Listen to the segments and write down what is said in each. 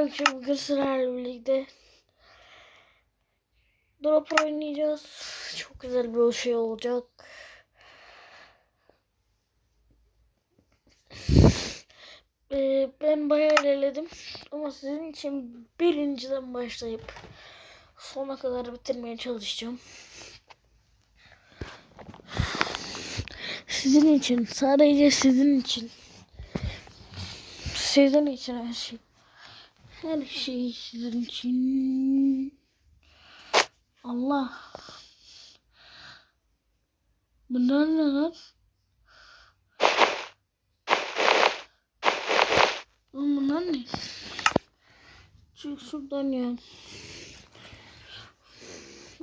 arkadaşlar bugün sizlerle birlikte drop oynayacağız. Çok güzel bir şey olacak. Ee, ben bayağı ilerledim ama sizin için birinciden başlayıp sona kadar bitirmeye çalışacağım. Sizin için, sadece sizin için. Sizin için her şey. Her şey sizin için. Allah. Bunlar ne lan? Oğlum bunlar ne? Çık şuradan ya.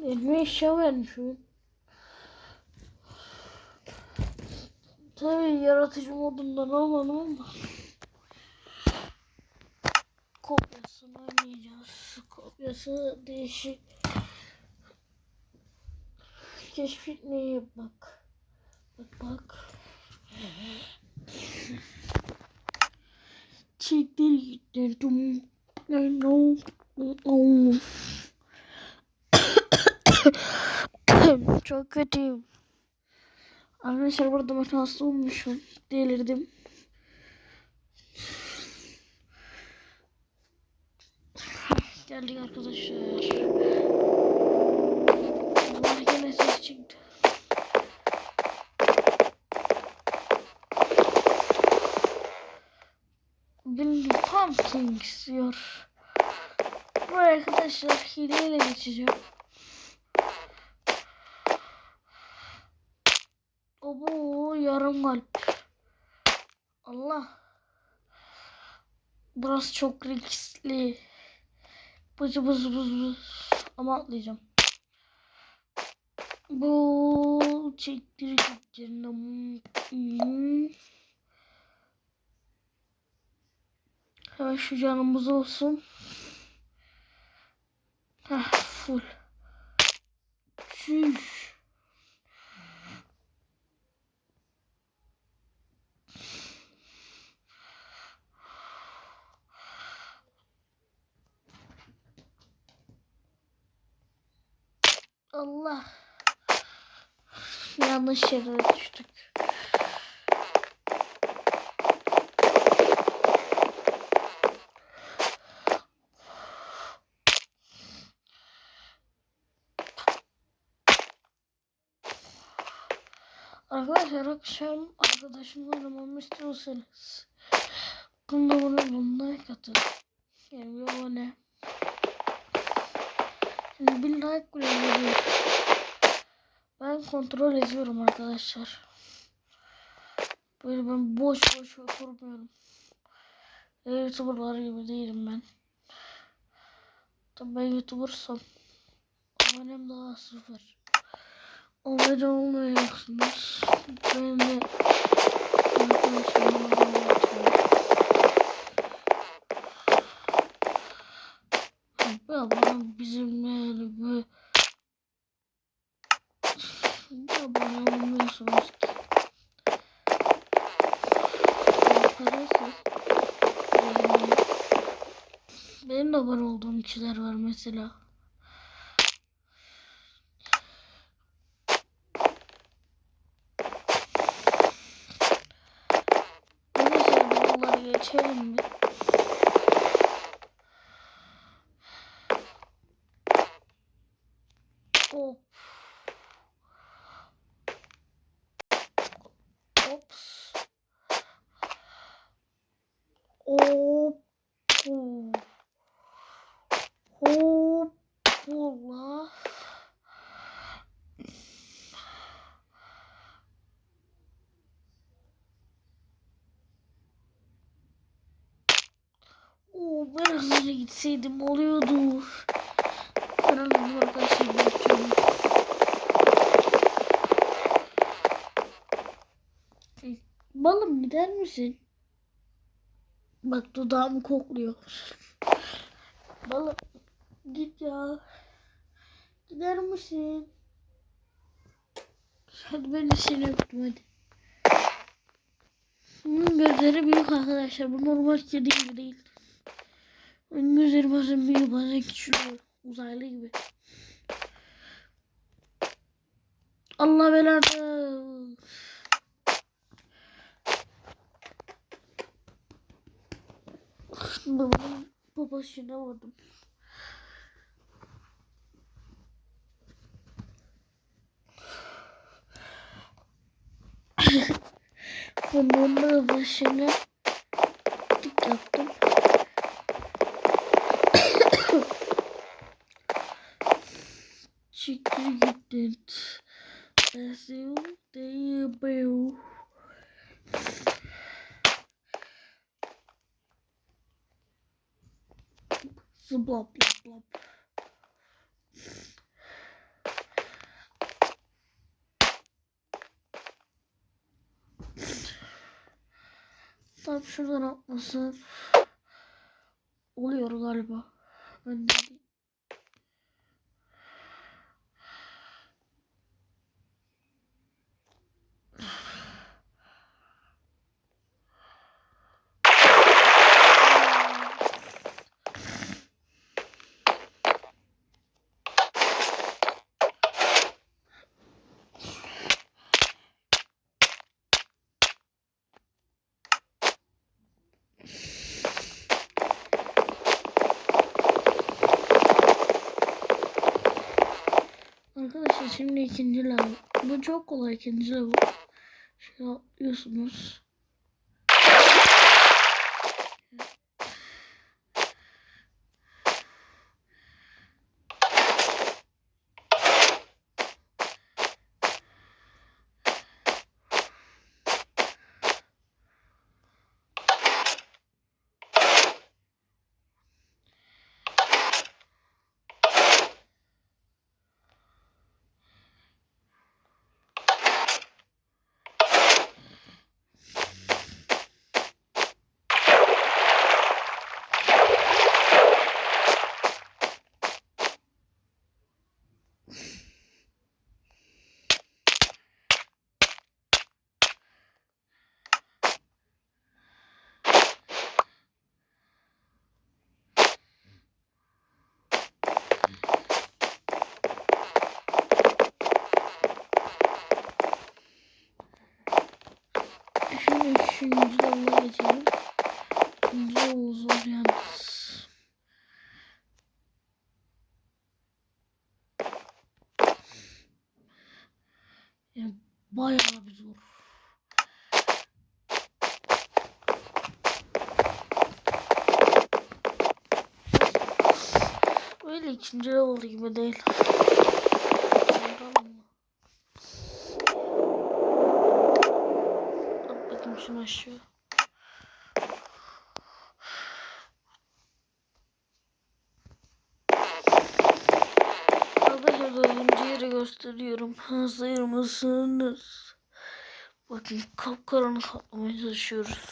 Elime eşya vermiş oyun. Tabii yaratıcı modundan olmadım ama. Kopyasını oynayacağız. Kopyası değişik. Keşfetmeye bak. Bak bak. Çektir gittim. No. No. Çok kötüyüm. Arkadaşlar burada ben hasta olmuşum. Delirdim. Geldik arkadaşlar. Allah gene ses çıktı. Bildi pumpkin istiyor. Bu arkadaşlar hileyle geçeceğim. Obo yarım kalp. Allah. Burası çok riskli. Bız bız bız bız. Ama atlayacağım. Bu çektir canım. Hmm. Hemen şu canımız olsun. Heh, full. Çüş. Allah. Yanlış yere düştük. Arkadaşlar akşam arkadaşımla oynamamı istiyorsanız bunda buna bunda katın. Yani abone. Şimdi bir like bile. Ben kontrol ediyorum arkadaşlar. Böyle ben boş boş oturmuyorum. Youtuberlar gibi değilim ben. Tabii ben Youtubersam abonem daha sıfır. Abone olmayacaksınız. Ben de arkadaşlarıma bizim yani bu bu abone olmuyorsunuz ki. Arkadaşlar yani benim de abone olduğum kişiler var mesela. Bunları geçelim mi? Gitseydim oluyordu. Anladım arkadaşlar yapacağım. Balım gider misin? Bak dudağımı kokluyor. Balım git ya. Gider misin? Hadi ben de seni öptüm hadi. Bunun gözleri büyük arkadaşlar. Bu normal kedi gibi değil. Gözlerim bazen büyüyor bazen küçülüyor. Uzaylı gibi. Allah belanı. Babamın babasına vurdum. Fındığın başına tık yaptım. Çıktı gitti. Nasıl değil Zıblap blap blap. Tam şuradan atlasam oluyor galiba. Ben de Arkadaşlar şimdi ikinci level. Bu çok kolay ikinci level. Şöyle atlıyorsunuz. Şimdi üçüncü level'a geçelim. Level zor yalnız. Yani bayağı bir zor. Öyle ikinci level gibi değil. Şunu aşağı. Arkadaşlar dördüncü yeri gösteriyorum. Hazır mısınız? Bakın kapkaranlık atlamaya çalışıyoruz.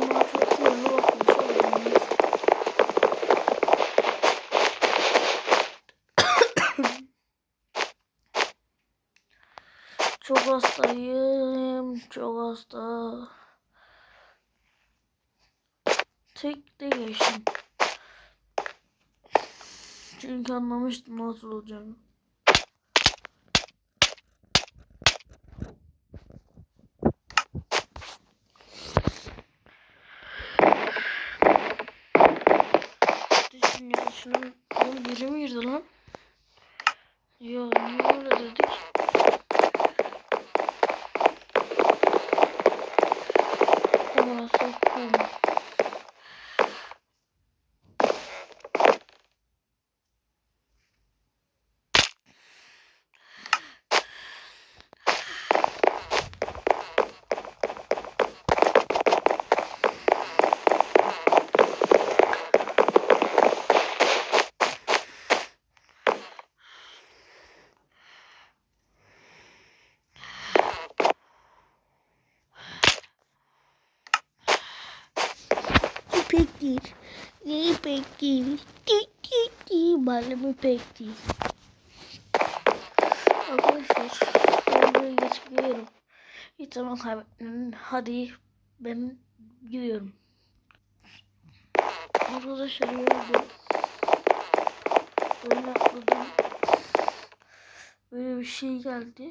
Bunlar çok sinirli bakmış oğlum. Çok hastayım. Çok hasta. Tek de geçtim. Çünkü anlamıştım nasıl olacağını. Pek değil. Neyi pek değil. Di di. Malzeme pek değil. Arkadaşlar ben geçip geliyorum. Hiç zaman kaybetmeyin. Hadi ben gidiyorum. Arkadaşlar gördüm. Böyle atladım. Böyle bir şey geldi.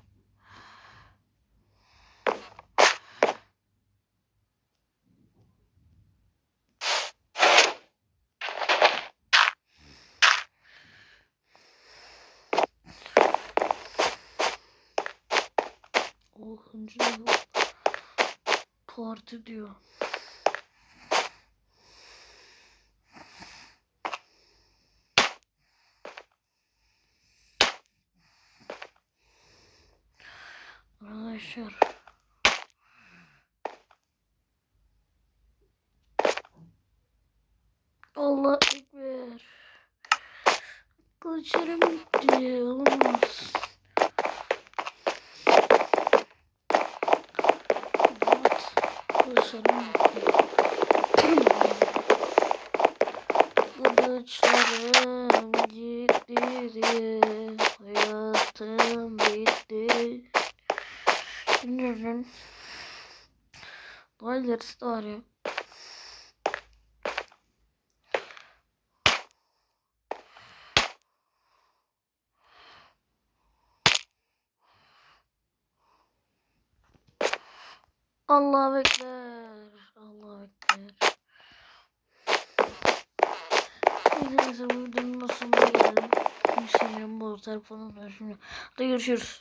hıncı yok. Parti diyor. Arkadaşlar. Allah ekber. Kılıçlarım bitti. Olamaz. Kılıçlarım bitti. Kılıçlarım gitti. Hayatım bitti. Bilmiyorum. Daha ilerisi var ya. Allahu Ekber. Allahu Ekber. Telefonun şimdi. Hadi görüşürüz.